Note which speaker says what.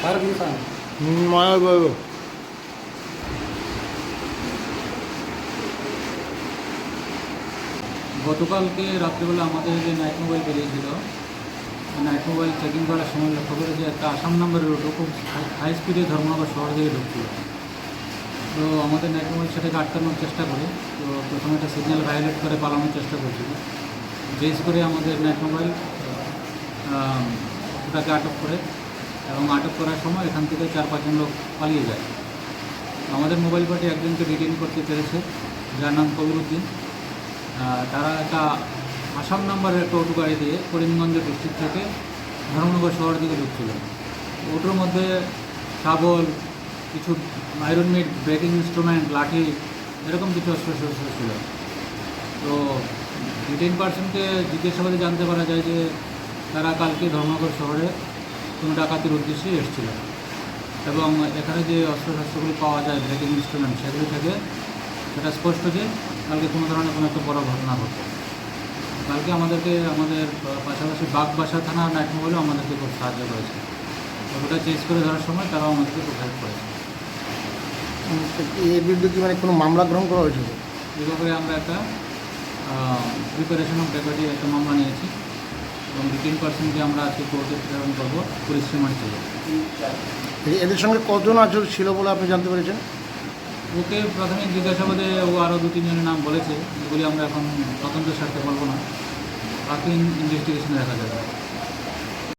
Speaker 1: Harbi sen.
Speaker 2: গতকালকে রাত্রেবেলা আমাদের যে নাইট মোবাইল বেরিয়েছিল নাইট মোবাইল চেকিং করার সময় লক্ষ্য করে যে একটা আসাম নাম্বারের অটো খুব হাই স্পিডে ধর্মনগর শহর থেকে ঢুকছিল তো আমাদের নাইট মোবাইল সেটাকে আটকানোর চেষ্টা করে তো প্রথমে একটা সিগন্যাল ভায়োলেট করে পালানোর চেষ্টা করছিল জেস করে আমাদের নাইট মোবাইল ওটাকে আটক করে এবং আটক করার সময় এখান থেকে চার পাঁচজন লোক পালিয়ে যায়। আমাদের মোবাইল পার্টি একজনকে ডিটেইন করতে পেরেছে, যার নাম কবিরুদ্দিন তারা একটা আসাম নাম্বারের একটা অটো গাড়ি দিয়ে করিমগঞ্জ ডিস্ট্রিক্ট থেকে ধর্মনগর শহর দিকে ঢুকছিল। ওটোর মধ্যে শাবল, কিছু আয়রন মিট ব্রেকিং ইনস্ট্রুমেন্ট লাঠি, এরকম কিছু অস্ত্র শস্ত্র ছিল। তো ডিটেইন পার্সনকে জিজ্ঞাসাবাদে জানতে পারা যায় যে তারা কালকে ধর্মনগর শহরে কোনো ডাকাতির উদ্দেশ্যে এসেছিল। এবং এখানে যে অস্ত্রশস্ত্রগুলি পাওয়া যায় ব্রেকিং ইনস্ট্রুমেন্ট সেগুলি থেকে সেটা স্পষ্ট যে কালকে কোনো ধরনের কোনো একটা বড় ঘটনা ঘটবে। কালকে আমাদেরকে আমাদের পাশাপাশি বাগবাসা থানা নাইট মোবাইলও আমাদেরকে খুব সাহায্য করেছে। ওটা চেস করে ধরার সময় তারাও আমাদেরকে খুব হেল্প করেছে।
Speaker 1: এর বিরুদ্ধে কি মানে কোনো মামলা গ্রহণ করা হয়েছিল?
Speaker 2: এই ব্যাপারে আমরা একটা প্রিপারেশন অফ একটা মামলা নিয়েছি। এবং পার্সেন্টকে আমরা আজকে কোর্টে প্রেরণ করব পুলিশ রিমান্ড ছিল
Speaker 1: এদের সঙ্গে কজন আচরণ ছিল বলে আপনি জানতে পেরেছেন?
Speaker 2: ওকে প্রাথমিক জিজ্ঞাসাবাদে ও আরও দু তিনজনের নাম বলেছে। এগুলি আমরা এখন তদন্তের স্বার্থে বলব না। প্রাথমিক ইনভেস্টিগেশনে দেখা যাবে।